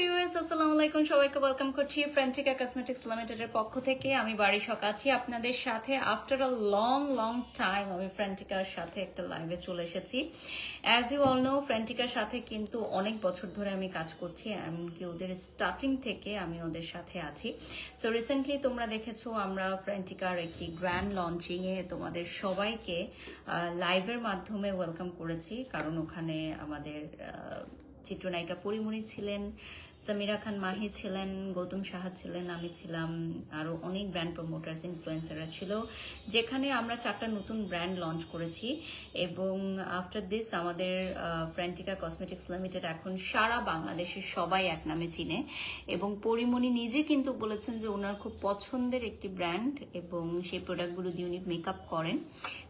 Viewers আসসালামু আলাইকুম। সবাইকে ওয়েলকাম করছি ফ্রেন্টিকা কসমেটিক্স লিমিটেডের পক্ষ থেকে। আমি বাড়ি শখ আছি। আপনাদের সাথে after a long long time আমি ফ্রেন্টিকার সাথে একটা লাইভে চলে এসেছি। অ্যাজ ইউ অল নো ফ্রেন্টিকার সাথে কিন্তু অনেক বছর ধরে আমি কাজ করছি, এমনকি ওদের স্টার্টিং থেকে আমি ওদের সাথে আছি। সো রিসেন্টলি তোমরা দেখেছ আমরা ফ্রেন্টিকার একটি গ্র্যান্ড লঞ্চিং এ তোমাদের সবাইকে লাইভের মাধ্যমে ওয়েলকাম করেছি, কারণ ওখানে আমাদের চিত্রনায়িকা পরিমণি ছিলেন, সামিরা খান মাহি ছিলেন, গৌতম সাহা ছিলেন, আমি ছিলাম আরও অনেক ব্র্যান্ড প্রমোটার্স ইনফ্লুয়েন্সাররা ছিল, যেখানে আমরা চারটা নতুন ব্র্যান্ড লঞ্চ করেছি এবং আফটার দিস আমাদের ফ্রেন্টিকা কসমেটিক্স লিমিটেড এখন সারা বাংলাদেশের সবাই এক নামে চিনে এবং পরিমণি নিজে কিন্তু বলেছেন যে ওনার খুব পছন্দের একটি ব্র্যান্ড এবং সেই প্রোডাক্টগুলো দিয়ে উনি মেকআপ করেন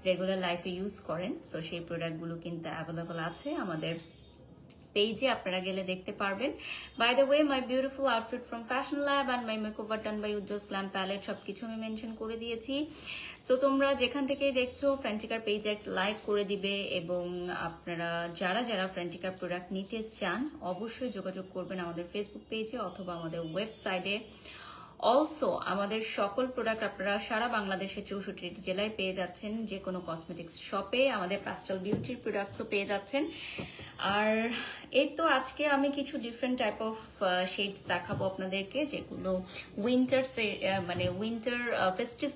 রেগুলার লাইফে ইউজ করেন সো সেই প্রোডাক্টগুলো কিন্তু অ্যাভেলেবল আছে আমাদের পেজে আপনারা গেলে দেখতে পারবেন। By the way my beautiful outfit from fashion lab and my makeover done by Ujjwal glam palette সব কিছু আমি মেনশন করে দিয়েছি। সো তোমরা যেখান থেকেই দেখছ ফ্রেন্টিকার পেজ একটা লাইক করে দিবে এবং আপনারা যারা যারা ফ্রেন্টিকার প্রোডাক্ট নিতে চান, অবশ্যই যোগাযোগ করবেন আমাদের ফেসবুক পেজে অথবা আমাদের ওয়েবসাইটে অলসো আমাদের সকল প্রোডাক্ট আপনারা সারা বাংলাদেশের চৌষট্টি জেলায় পেয়ে যাচ্ছেন। যে কোনো কসমেটিক্স শপে আমাদের প্যাস্টেল বিউটির প্রোডাক্টসও পেয়ে যাচ্ছেন। আর এই তো আজকে আমি কিছু ডিফারেন্ট টাইপ অফ শেডস দেখাবো আপনাদেরকে, যেগুলো উইন্টার মানে উইন্টার ফেস্টিভ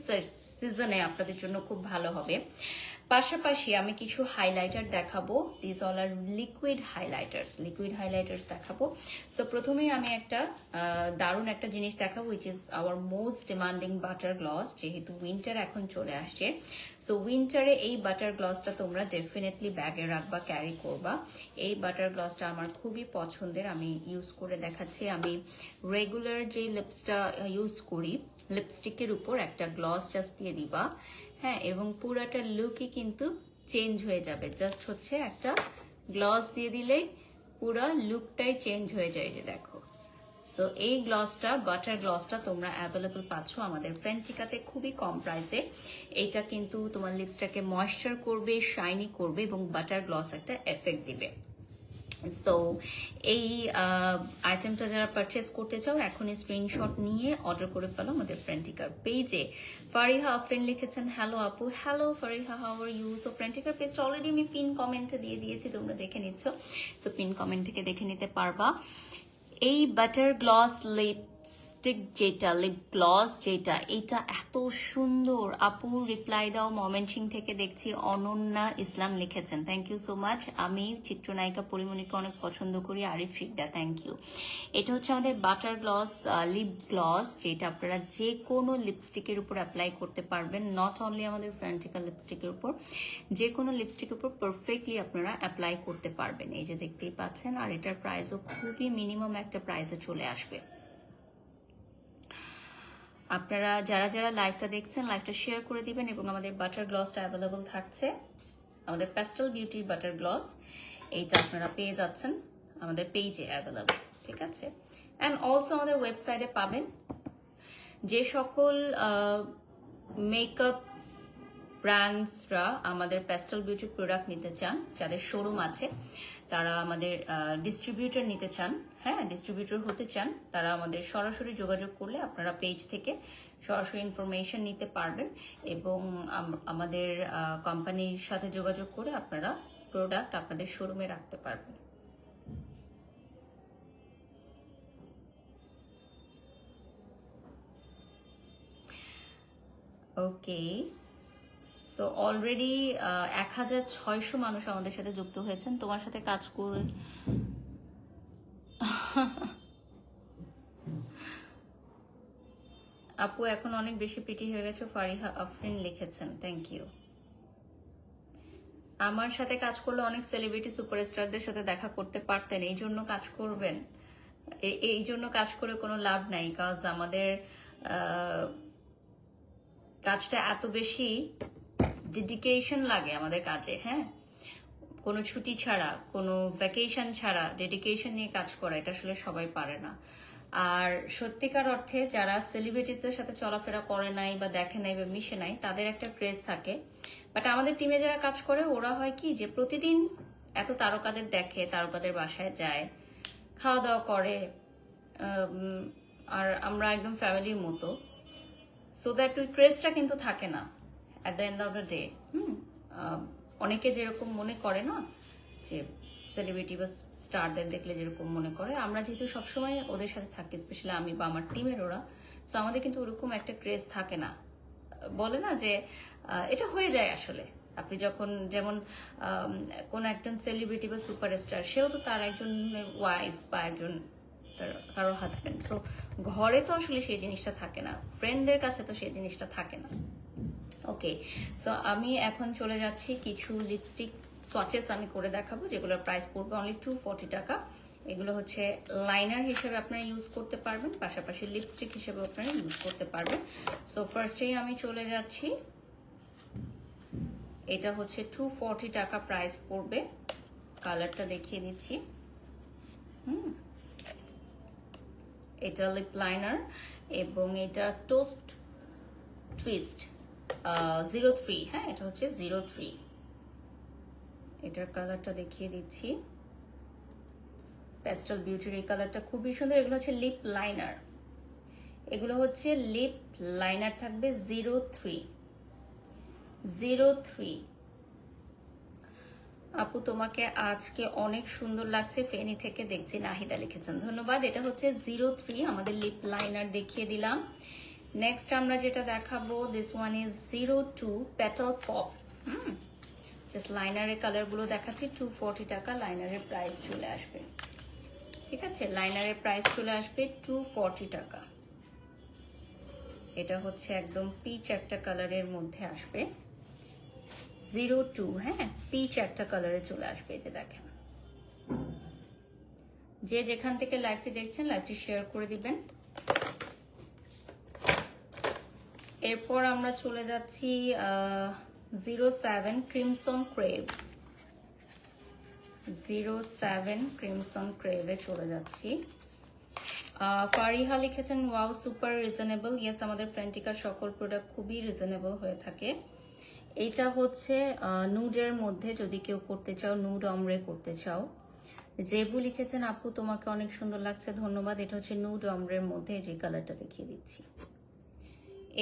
সিজনে আপনাদের জন্য খুব ভালো হবে। পাশাপাশি আমি কিছু হাইলাইটার দেখাবো। These all are liquid highlighters liquid highlighters দেখাবো। সো প্রথমেই আমি একটা দারুণ একটা জিনিস দেখাবো which is our most demanding butter gloss যেহেতু উইন্টার এখন চলে আসছে। সো উইন্টারে এই বাটার গ্লসটা তোমরা ডেফিনেটলি ব্যাগে রাখবা ক্যারি করবা। এই বাটার গ্লসটা আমার খুবই পছন্দের, আমি ইউজ করে দেখাচ্ছি। আমি রেগুলার যে লিপসটা ইউজ করি লিপস্টিকের উপর একটা গ্লস জাস্ট দিয়ে দিবা। হ্যাঁ এবং পুরাটা লুকই কিন্তু চেঞ্জ হয়ে যাবে। জাস্ট হচ্ছে একটা গ্লস দিয়ে দিলেই পুরা লুকটাই চেঞ্জ হয়ে যায় যে দেখো। সো এই গ্লসটা বাটার গ্লসটা তোমরা অ্যাভেলেবল পাচ্ছ আমাদের ফ্রেন্টিকাতে খুবই কম প্রাইসে এইটা কিন্তু তোমার লিপসটাকে ময়েশ্চার করবে শাইনি করবে এবং বাটার গ্লস একটা এফেক্ট দিবে। সো এই আইটেমটা যারা পারচেস করতে চাও, এখনই স্ক্রিনশট নিয়ে অর্ডার করে ফেলো আমাদের ফ্রেন্টিকার পেজে ফারিহা ফ্রেন্ড লিখেছেন হ্যালো আপু hello Fariha how are you so ফ্রেন্টিকার পেজটা অলরেডি আমি পিন কমেন্টে দিয়ে দিয়েছি, তোমরা দেখে নিচ্ছ। সো পিন কমেন্ট থেকে দেখে নিতে পারবা। এই বাটার গ্লস লিপস্টিক যেটা লিপ গ্লস যেটা, এটা এত সুন্দর। আপু রিপ্লাই দাও মমেন্টিং থেকে দেখছি অনন্যা ইসলাম লিখেছেন। থ্যাংক ইউ সো মাচ আমি চিত্রনায়িকা পরিমণিকে অনেক পছন্দ করি, আরিফ শিকদা থ্যাংক ইউ এটা হচ্ছে আমাদের বাটার গ্লস লিপ গ্লস যেটা আপনারা যে কোনো লিপস্টিকের উপর অ্যাপ্লাই করতে পারবেন। নট অনলি আমাদের ফ্রেন্টিক্যাল লিপস্টিকের উপর যে কোনো লিপস্টিকের উপর পারফেক্টলি আপনারা অ্যাপ্লাই করতে পারবেন। এই যে দেখতেই পাচ্ছেন, আর এটার প্রাইসও খুবই মিনিমাম একটা প্রাইসে চলে আসবে। আপনারা যারা যারা লাইভটা দেখছেন, লাইভটা শেয়ার করে দিবেন এবং আমাদের বাটার গ্লসটা অ্যাভেলেবল থাকছে। আমাদের প্যাস্টেল বিউটির বাটার গ্লস এইটা আপনারা পেয়ে যাচ্ছেন আমাদের পেজে অ্যাভেলেবল ঠিক আছে? অ্যান্ড অলসো আমাদের ওয়েবসাইটে পাবেন। যে সকল মেকআপ ব্র্যান্ডসরা আমাদের প্যাস্টেল বিউটি প্রোডাক্ট নিতে চান, যাদের শোরুম আছে, তারা আমাদের ডিস্ট্রিবিউটর নিতে চান হ্যাঁ ডিস্ট্রিবিউটর হতে চান, তারা আমাদের সরাসরি যোগাযোগ করলে আপনারা পেজ থেকে সরাসরি ইনফরমেশন নিতে পারবেন এবং আমাদের কোম্পানির সাথে যোগাযোগ করে আপনারা প্রোডাক্ট আপনাদের শোরুমে রাখতে পারবেন। ওকে সো অলরেডি এক হাজার ছয়শো মানুষ আমাদের সাথে যুক্ত হয়েছেন। তোমার সাথে কাজ করে আপু, এখন অনেক বেশি পিটি হয়ে গেছে, ফারিহা আফরিন লিখেছেন। থ্যাংক ইউ আমার সাথে কাজ করলে অনেক সেলিব্রিটি সুপারস্টারদের সাথে দেখা করতে পারতেন, এই জন্য কাজ করবেন? এই জন্য কাজ করে কোনো লাভ নাই, কাজ আমাদের কাজটা এত বেশি ডেডিকেশন লাগে আমাদের কাজে হ্যাঁ? কোনো ছুটি ছাড়া, কোনো ভ্যাকেশন ছাড়া ডেডিকেশন নিয়ে কাজ করা, এটা আসলে সবাই পারে না। আর সত্যিকার অর্থে যারা সেলিব্রিটিদের সাথে চলাফেরা করে নাই বা দেখে নাই বা মিশে নাই, তাদের একটা ক্রেজ থাকে। বাট আমাদের টিমে যারা কাজ করে, ওরা হয় কি যে প্রতিদিন এত তারকাদের দেখে, তারকাদের বাসায় যায় খাওয়া দাওয়া করে আর আমরা একদম ফ্যামিলির মতো। সো দ্যাট ওই ক্রেজটা কিন্তু থাকে না at the end of the day hmm? অনেকে যেরকম মনে করে না, যে সেলিব্রিটি বা স্টারদের দেখলে যেরকম মনে করে, আমরা যেহেতু সবসময় ওদের সাথে থাকি স্পেশালি আমি বা আমার টিমের ওরা সো আমাদের কিন্তু ওরকম একটা ক্রেজ থাকে না। বলে না যে এটা হয়ে যায় আসলে। আপনি যখন যেমন কোন একজন সেলিব্রিটি বা সুপারস্টার সেও তো তার একজন ওয়াইফ বা একজন তার, কারও হাজবেন্ড সো ঘরে তো আসলে সেই জিনিসটা থাকে না। ফ্রেন্ডদের কাছে তো সেই জিনিসটা থাকে না। ওকে সো আমি এখন চলে যাচ্ছি কিছু লিপস্টিক সোয়াচেস আমি করে দেখাবো, যেগুলোর প্রাইস পড়বে অনলি টু টাকা। এগুলো হচ্ছে লাইনার হিসেবে আপনারা ইউজ করতে পারবেন, পাশাপাশি লিপস্টিক হিসেবে আপনারা ইউজ করতে পারবেন। সো ফার্স্টেই আমি চলে যাচ্ছি। এটা হচ্ছে টু টাকা প্রাইস পড়বে। কালারটা দেখিয়ে দিচ্ছি। হুম। এটা লিপ লাইনার এবং এটা টোস্ট টুইস্ট জিরো থ্রি হ্যাঁ এটা হচ্ছে জিরো থ্রি এটার কালারটা দেখিয়ে দিচ্ছি। প্যাস্টেল বিউটির এই কালারটা খুবই সুন্দর। এগুলো হচ্ছে লিপ লাইনার এগুলো হচ্ছে লিপ লাইনার থাকবে জিরো থ্রি জিরো থ্রি আপু, তোমাকে আজকে অনেক সুন্দর লাগছে। ফেনি থেকে দেখছি নাহিদা লিখেছেন। ধন্যবাদ। এটা হচ্ছে জিরো থ্রি আমাদের লিপ লাইনার দেখিয়ে দিলাম। নেক্সট আমরা যেটা দেখাবো this one is zero two petal pop hmm? Just লাইনারের কালারগুলো দেখাচ্ছি টু ফর্টি টাকা লাইনারের প্রাইস চলে আসবে। ঠিক আছে? লাইনারের প্রাইস চলে আসবে টু ফর্টি টাকা। এটা হচ্ছে একদম পিচ একটা কালারের মধ্যে আসবে। জিরো টু হ্যাঁ? পিচ একটা কালারে চলে আসবে যে দেখেন। যে যেখান থেকে লাইভটি দেখছেন লাইভটি শেয়ার করে দিবেন। এরপর আমরা চলে যাচ্ছি zero seven crimson crave zero seven crimson ক্রেভে চলে যাচ্ছি। ফারিহা লিখেছেন ওয়াও সুপার রিজনেবল ইয়েস আমাদের ফ্রেন্টিকার সকল প্রোডাক্ট খুবই রিজনেবল হয়ে থাকে। এইটা হচ্ছে নুডের মধ্যে যদি কেউ করতে চাও নুড অমরে করতে চাও। জেবু লিখেছেন, আপু, তোমাকে অনেক সুন্দর লাগছে, ধন্যবাদ। এটা হচ্ছে নুড অমরের মধ্যে যে কালারটা দেখিয়ে দিচ্ছি।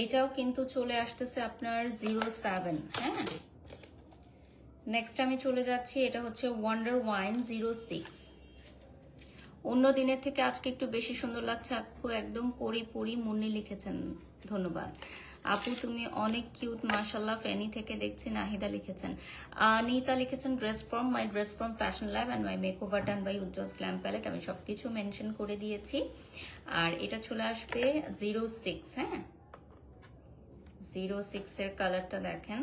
এটাও কিন্তু চলে আসতেছে আপনার জিরো সেভেন হ্যাঁ? নেক্সট আমি চলে যাচ্ছি, এটা হচ্ছে ওয়ান্ডার ওয়াইন জিরো সিক্স অন্য দিনের থেকে আজকে একটু বেশি সুন্দর লাগছে, আপু একদম পরি পরি মুন্নি লিখেছেন, ধন্যবাদ। আপু তুমি অনেক কিউট মাশাল্লাহ ফেনি থেকে দেখছি নাহিদা লিখেছেন। আনিতা লিখেছেন dress from my dress from fashion lab and my makeover done by Ujjwal glam palette আমি সবকিছু মেনশন করে দিয়েছি। আর এটা চলে আসবে জিরো সিক্স হ্যাঁ? জিরো সিক্সের কালারটা দেখেন।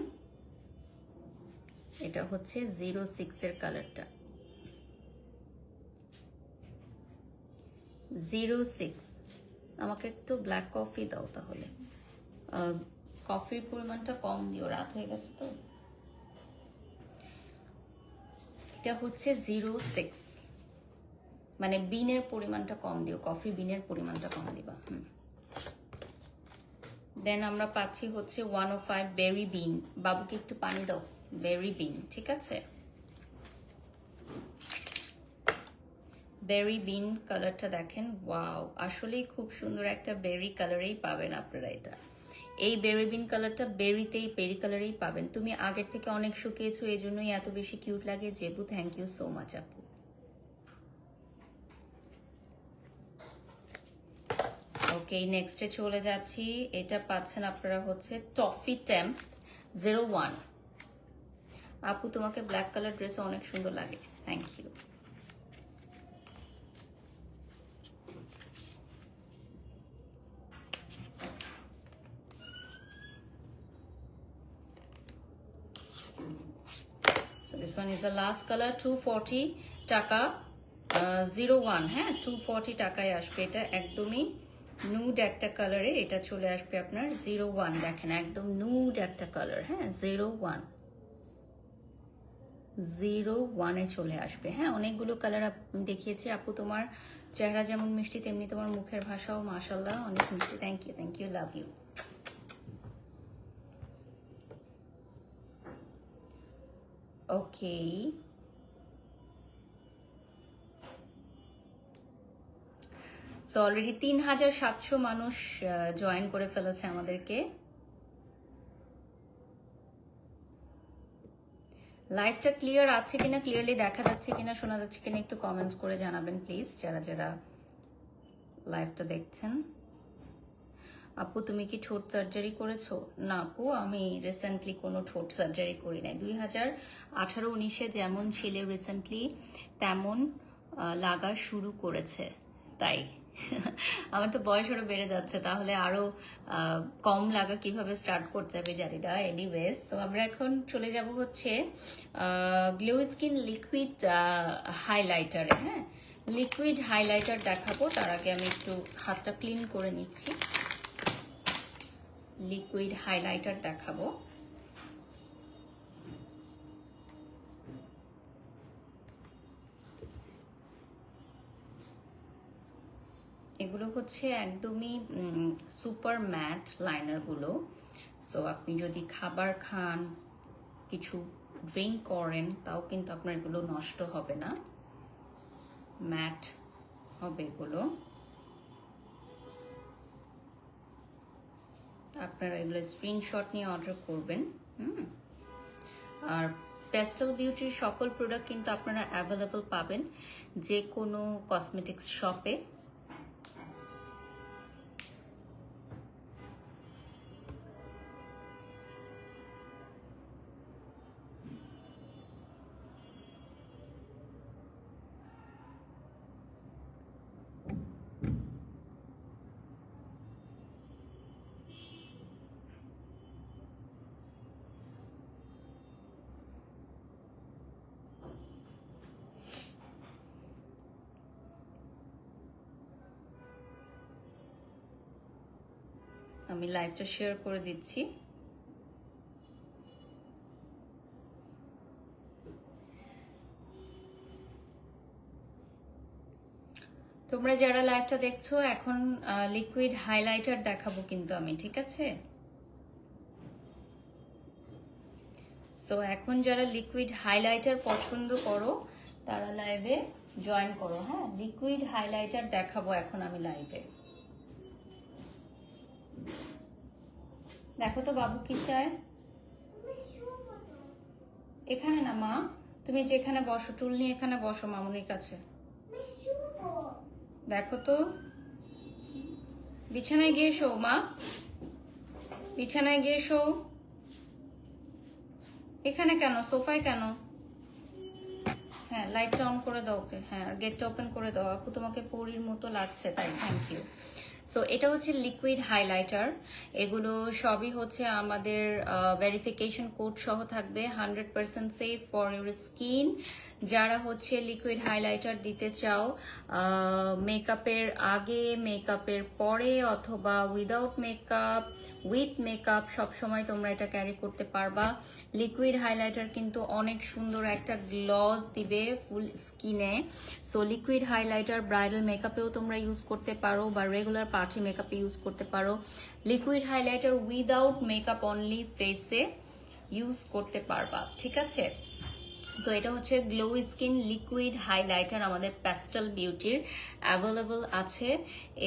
এটা হচ্ছে জিরো সিক্সের কালারটা জিরো সিক্স আমাকে একটু ব্ল্যাক কফি দাও তাহলে। কফির পরিমাণটা কম দিও, রাত হয়ে গেছে তো। এটা হচ্ছে জিরো সিক্স মানে বিনের পরিমাণটা কম দিও কফি বিনের পরিমাণটা কম দিবা। দেন আমরা পাচ্ছি হচ্ছে ওয়ান ও ফাইভ বেরি বিন বাবুকে একটু পানি দাও বেরি বিন ঠিক আছে? বেরি বিন কালারটা দেখেন ওয়াও আসলেই খুব সুন্দর একটা বেরি কালারেই পাবেন আপনারা এটা। এই বেরি বিন কালারটা বেরিতেই বেরি কালারেই পাবেন। তুমি আগের থেকে অনেক শুকিয়েছো এই জন্যই এত বেশি কিউট লাগে। Jebu thank you so much আপু। ওকে নেক্সটে চলে যাচ্ছি। এটা পাচ্ছেন আপনারা হচ্ছে টফি টেম্প জিরো ওয়ান আপু, তোমাকে ব্ল্যাক কালার ড্রেসে অনেক সুন্দর লাগে। Thank you this one is the last color 240 টাকা জিরো হ্যাঁ টু ফর্টি টাকায় আসবে। এটা একদমই নুড একটা কালারে এটা চলে আসবে আপনার জিরো ওয়ান দেখেন একদম নুড একটা কালার হ্যাঁ? জিরো ওয়ান জিরো ওয়ানে চলে আসবে হ্যাঁ? অনেকগুলো কালার দেখিয়েছি। আপু, তোমার চেহারা যেমন মিষ্টি, তেমনি তোমার মুখের ভাষাও মাশাল্লাহ অনেক মিষ্টি। Thank you thank you love you okay so already তিন হাজার সাতশো মানুষ জয়েন করে ফেলেছে আমাদেরকে। লাইভটা ক্লিয়ার আছে কিনা ক্লিয়ারলি দেখা যাচ্ছে কিনা, শোনা যাচ্ছে কিনা, একটু কমেন্টস করে জানাবেন প্লিজ যারা যারা লাইভটা দেখছেন। আপু, তুমি কি ঠোঁট সার্জারি করেছ? না আপু, আমি রিসেন্টলি কোনো ঠোঁট সার্জারি করি নাই। দুই হাজার আঠারো উনিশে যেমন ছিলে রিসেন্টলি তেমন লাগা শুরু করেছে। তাই আমার তো বয়স আরও বেড়ে যাচ্ছে, তাহলে আরও কম লাগা কীভাবে স্টার্ট করতে হবে জানি না এনিওয়েজ তো আমরা এখন চলে যাব হচ্ছে গ্লো স্কিন লিকুইড হাইলাইটারে হ্যাঁ? লিকুইড হাইলাইটার দেখাবো, তার আগে আমি একটু হাতটা ক্লিন করে নিচ্ছি। লিকুইড হাইলাইটার দেখাবো। এগুলো হচ্ছে একদমই সুপার ম্যাট লাইনারগুলো সো আপনি যদি খাবার খান, কিছু ড্রিঙ্ক করেন, তাও কিন্তু আপনার এগুলো নষ্ট হবে না। ম্যাট হবে এগুলো। আপনারা এগুলো স্ক্রিনশট নিয়ে অর্ডার করবেন, হুম। আর পেস্টাল বিউটির সকল প্রোডাক্ট কিন্তু আপনারা অ্যাভেলেবল পাবেন যে কোনো কসমেটিক্স শপে আমি লাইভটা শেয়ার করে দিচ্ছি। তোমরা যারা লাইভটা দেখছ, এখন লিকুইড হাইলাইটার দেখাবো কিন্তু আমি, ঠিক আছে? সো এখন যারা লিকুইড হাইলাইটার পছন্দ করো, তারা লাইভে জয়েন করো হ্যাঁ? লিকুইড হাইলাইটার দেখাবো এখন আমি লাইভে দেখো তো বাবু কি চায়? এখানে না মা, তুমি যেখানে বসো টুল নিয়ে এখানে বসো মামুনির কাছে। দেখো তো। বিছানায় গিয়ে শো মা। বিছানায় গিয়ে শো। এখানে কেন? সোফায় কেন? হ্যাঁ লাইটটা অন করে দাও ওকে। হ্যাঁ গেটটা ওপেন করে দাও। আপু তোমাকে পরির মতো লাগছে, তাই। থ্যাংক ইউ সো এটা হচ্ছে লিকুইড হাইলাইটার এগুলো সবই হচ্ছে আমাদের ভেরিফিকেশন কোড সহ থাকবে। Hundred percent safe for your skin যারা হচ্ছে লিকুইড হাইলাইটার দিতে চাও মেকআপের আগে মেকআপের পরে অথবা উইদাউট মেকআপ উইথ মেকআপ সবসময় তোমরা এটা ক্যারি করতে পারবা। লিকুইড হাইলাইটার কিন্তু অনেক সুন্দর একটা গ্লস দিবে ফুল স্কিনে সো লিকুইড হাইলাইটার ব্রাইডাল মেকআপেও তোমরা ইউজ করতে পারো বা রেগুলার পার্টি মেকআপে ইউজ করতে পারো। Liquid highlighter without makeup only ফেসে ইউজ করতে পারবা, ঠিক আছে? সো এটা হচ্ছে গ্লো স্কিন লিকুইড হাইলাইটার আমাদের প্যাস্টাল বিউটির অ্যাভেলেবল আছে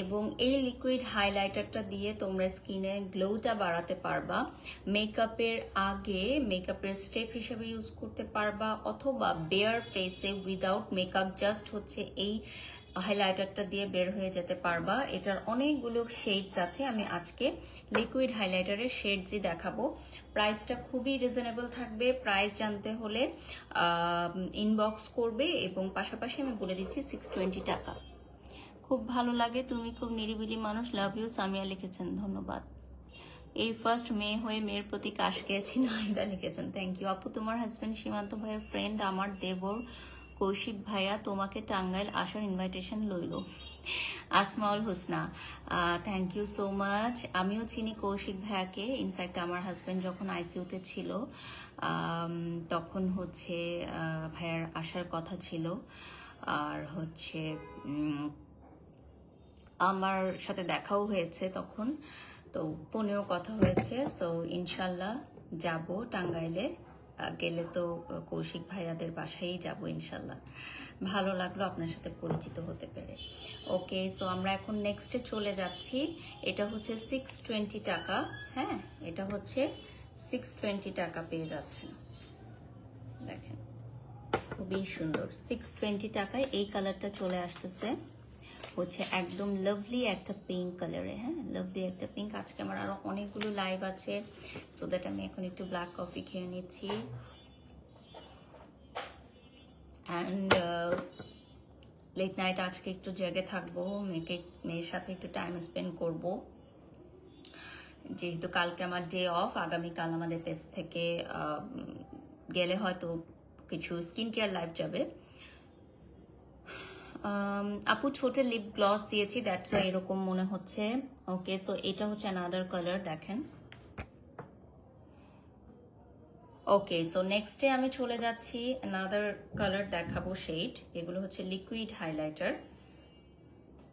এবং এই লিকুইড হাইলাইটারটা দিয়ে তোমরা স্কিনে গ্লোটা বাড়াতে পারবা। মেকআপের আগে মেকআপের স্টেপ হিসেবে ইউজ করতে পারবা অথবা বেয়ার ফেসে উইদাউট মেকআপ জাস্ট হচ্ছে এই হাইলাইটারটা দিয়ে বের হয়ে যেতে পারবা। এটার অনেকগুলো শেডস আছে। আমি আজকে লিকুইড হাইলাইটারের শেডসই দেখাবো। প্রাইসটা খুবই রিজনেবল থাকবে। প্রাইস জানতে হলে ইনবক্স করবে এবং পাশাপাশি আমি বলে দিচ্ছি সিক্স টোয়েন্টি টাকা। খুব ভালো লাগে। তুমি খুব নিরিবিলি মানুষ। লাভ ইউ সামিয়া লিখেছেন। ধন্যবাদ। এই ফার্স্ট মেয়ে হয়ে মেয়ের প্রতি কাশ গেছি নাহিদা লিখেছেন থ্যাংক ইউ আপু, তোমার হাজব্যান্ড সীমান্ত ভাইয়ের ফ্রেন্ড আমার দেবর কৌশিক ভাইয়া তোমাকে টাঙ্গাইল আসার ইনভাইটেশন লইল। Asmaul Husna thank you so much আমিও চিনি কৌশিক ভাইয়াকে। ইনফ্যাক্ট আমার হাজব্যান্ড যখন আইসিউতে ছিল তখন হচ্ছে ভাইয়ার আসার কথা ছিল। আর হচ্ছে আমার সাথে দেখাও হয়েছে তখন। তো ফোনেও কথা হয়েছে। সো ইনশাল্লাহ যাব টাঙ্গাইলে। গেলে তো কৌশিক ভাইয়াদের বাসায়ই যাব ইনশাল্লাহ। ভালো লাগল আপনার সাথে পরিচিত হতে পেরে। ওকে সো আমরা এখন নেক্সটে চলে যাচ্ছি। এটা হচ্ছে সিক্স টোয়েন্টি টাকা হ্যাঁ? এটা হচ্ছে সিক্স টোয়েন্টি টাকা পেয়ে যাচ্ছেন। দেখেন, খুবই সুন্দর। সিক্স টোয়েন্টি টাকায় এই কালারটা চলে আসতেছে। হচ্ছে একদম লাভলি একটা পিঙ্ক কালারে হ্যাঁ? লাভলি একটা পিঙ্ক আজকে আমার আরও অনেকগুলো লাইভ আছে সো দ্যাট আমি এখন একটু ব্ল্যাক কফি খেয়ে নিচ্ছি। অ্যান্ড লেট নাইট আজকে একটু জেগে থাকব, মেয়েকে, মেয়ের সাথে একটু টাইম স্পেন্ড করব। যেহেতু কালকে আমার ডে অফ আগামীকাল আমাদের পেজ থেকে গেলে হয়তো কিছু স্কিন কেয়ার লাইভ যাবে। আপু ছোট লিপ গ্লস দিয়েছি দ্যাটস এরকম মনে হচ্ছে। ওকে সো এটা হচ্ছে অ্যানাদার কালার দেখেন। ওকে সো নেক্সটে আমি চলে যাচ্ছি অ্যানাদার কালার দেখাবো শেড এগুলো হচ্ছে লিকুইড হাইলাইটার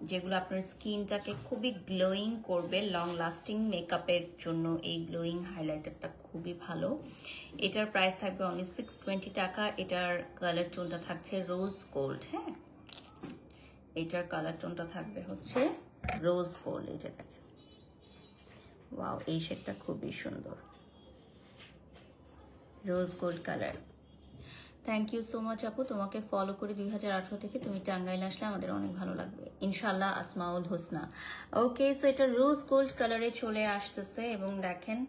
যেগুলো আপনার স্কিনটাকে খুবই গ্লোয়িং করবে লং লাস্টিং মেকআপের জন্য এই গ্লোয়িং হাইলাইটারটা খুবই ভালো। এটার প্রাইস থাকবে অনলি সিক্স টোয়েন্টি টাকা, এটার কালার টোনটা থাকছে রোজ গোল্ড হ্যাঁ? এটার কালার টোনটা থাকবে হচ্ছে রোজ গোল্ড এটা দেখেন। ওয়াও এই শেডটা খুবই সুন্দর। Rose gold colour thank you so much আপু, তোমাকে ফলো করে দুই হাজার আঠারো থেকে তুমি টাঙ্গাইল আসলে আমাদের অনেক ভালো লাগবে। ইনশাল্লাহ আসমাউল হোসনা। ওকে সো এটা রোজ গোল্ড কালারে চলে আসতেছে এবং দেখেন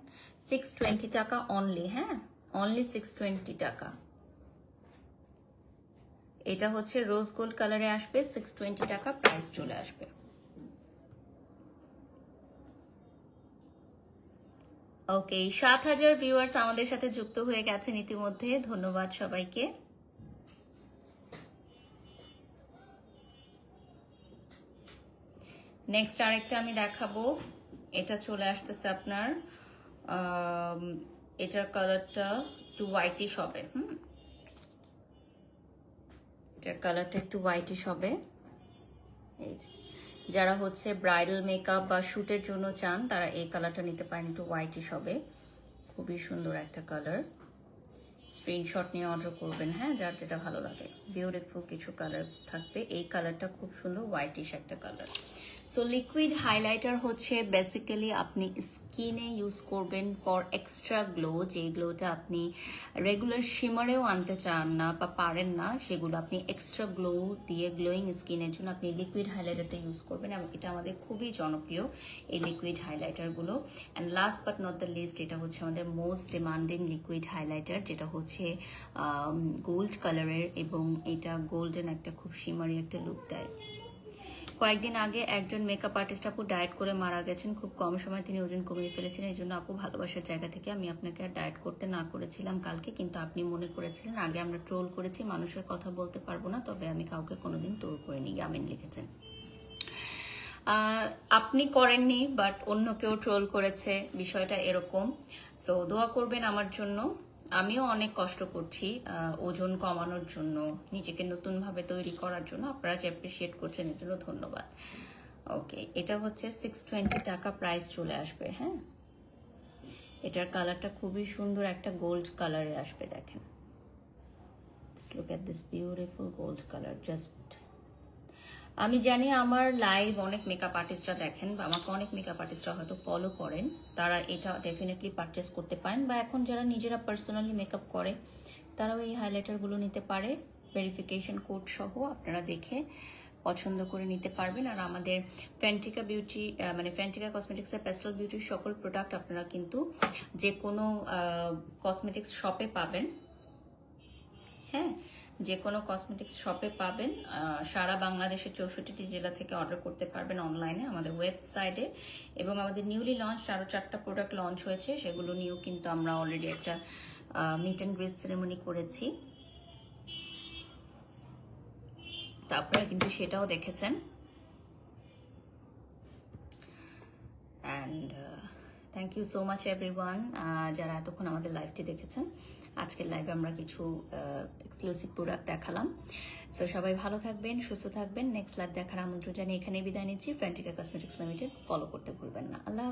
সিক্স টোয়েন্টি টাকা অনলি হ্যাঁ? অনলি সিক্স টোয়েন্টি টাকা। এটা হচ্ছে রোজ গোল্ড কালারে আসবে সিক্স টোয়েন্টি টাকা প্রাইস চলে আসবে। ওকে সাত হাজার ভিউয়ার্স আমাদের সাথে যুক্ত হয়ে গেছেন ইতিমধ্যে। ধন্যবাদ সবাইকে। নেক্সট আরেকটা আমি দেখাবো। এটা চলে আসতেছে আপনার এটার কালারটা একটু হোয়াইটিশ হবে, হুম? এটার কালারটা একটু হোয়াইটিশ হবে। এই। যারা হচ্ছে ব্রাইডাল মেকআপ বা শ্যুটের জন্য চান, তারা এই কালারটা নিতে পারেন, একটু হোয়াইটিশ হবে। খুবই সুন্দর একটা কালার স্ক্রিনশট নিয়ে অর্ডার করবেন হ্যাঁ যার যেটা ভালো লাগে। বিউটিফুল কিছু কালার থাকবে। এই কালারটা খুব সুন্দর হোয়াইটিশ একটা কালার সো লিকুইড হাইলাইটার হচ্ছে বেসিক্যালি আপনি স্কিনে ইউজ করবেন ফর এক্সট্রা গ্লো যে গ্লোটা আপনি রেগুলার শিমারেও আনতে চান না বা পারেন না, সেগুলো আপনি এক্সট্রা গ্লো দিয়ে গ্লোয়িং স্কিনের জন্য আপনি লিকুইড হাইলাইটারটা ইউজ করবেন এবং এটা আমাদের খুবই জনপ্রিয়, এই liquid হাইলাইটারগুলো and last but not the least এটা হচ্ছে আমাদের মোস্ট ডিমান্ডিং লিকুইড হাইলাইটার যেটা হচ্ছে গোল্ড কালারের এবং এটা গোল্ডেন একটা খুব শিমারি একটা লুক দেয়। কয়েকদিন আগে একজন মেকআপ আর্টিস্ট আপু ডায়েট করে মারা গেছেন। খুব কম সময় তিনি ওজন কমিয়ে ফেলেছেন। এই জন্য আপু ভালোবাসার জায়গা থেকে আমি আপনাকে আর ডায়েট করতে না করেছিলাম কালকে, কিন্তু আপনি মনে করেছিলেন, আগে আমরা ট্রোল করেছি, মানুষের কথা বলতে পারব না, তবে আমি কাউকে কোনোদিন ট্রোল করিনি আমিন লিখেছেন। আপনি করেননি বাট অন্য কেউ ট্রোল করেছে, বিষয়টা এরকম। সো দোয়া করবেন আমার জন্য। আমিও অনেক কষ্ট করছি ওজন কমানোর জন্য, নিজেকে নতুনভাবে তৈরি করার জন্য। আপনারা যে অ্যাপ্রিসিয়েট করছেন, এর জন্য ধন্যবাদ। ওকে এটা হচ্ছে সিক্স টোয়েন্টি টাকা প্রাইস চলে আসবে হ্যাঁ? এটার কালারটা খুবই সুন্দর, একটা গোল্ড কালারে আসবে, দেখেন। Look at this beautiful gold colour just আমি জানি আমার লাইভ অনেক মেকআপ আর্টিস্টরা দেখেন, বা আমাকে অনেক মেকআপ আর্টিস্টরা হয়তো ফলো করেন। তারা এটা ডেফিনেটলি পারচেস করতে পারেন, বা এখন যারা নিজেরা পার্সোনালি মেকআপ করে, তারাও এই হাইলাইটারগুলো নিতে পারে। ভেরিফিকেশন কোড সহ আপনারা দেখে পছন্দ করে নিতে পারবেন। আর আমাদের ফ্যান্টিকা বিউটি মানে ফ্যান্টিকা কসমেটিক্সের প্যাস্টেল বিউটির সকল প্রোডাক্ট আপনারা কিন্তু যে কোনো কসমেটিক্স শপে পাবেন। হ্যাঁ যে কোনো কসমেটিক্স শপে পাবেন। সারা বাংলাদেশের চৌষট্টিটি জেলা থেকে অর্ডার করতে পারবেন অনলাইনে আমাদের ওয়েবসাইটে এবং আমাদের নিউলি লঞ্চ আরও চারটা প্রোডাক্ট লঞ্চ হয়েছে, সেগুলো নিয়েও কিন্তু আমরা অলরেডি একটা মিট অ্যান্ড গ্রিট সেরেমনি করেছি। তারপরে কিন্তু সেটাও দেখেছেন। And thank you so much everyone যারা এতক্ষণ আমাদের লাইভটি দেখেছেন। আজকের লাইভে আমরা কিছু এক্সক্লুসিভ প্রোডাক্ট দেখালাম। সো সবাই ভালো থাকবেন, সুস্থ থাকবেন। নেক্সট লাইভ দেখার আমন্ত্রণ জানিয়ে এখানে বিদায় নিচ্ছি। ফ্যান্টিকা কসমেটিক্স লিমিটেড ফলো করতে ভুলবেন না। আল্লাহ।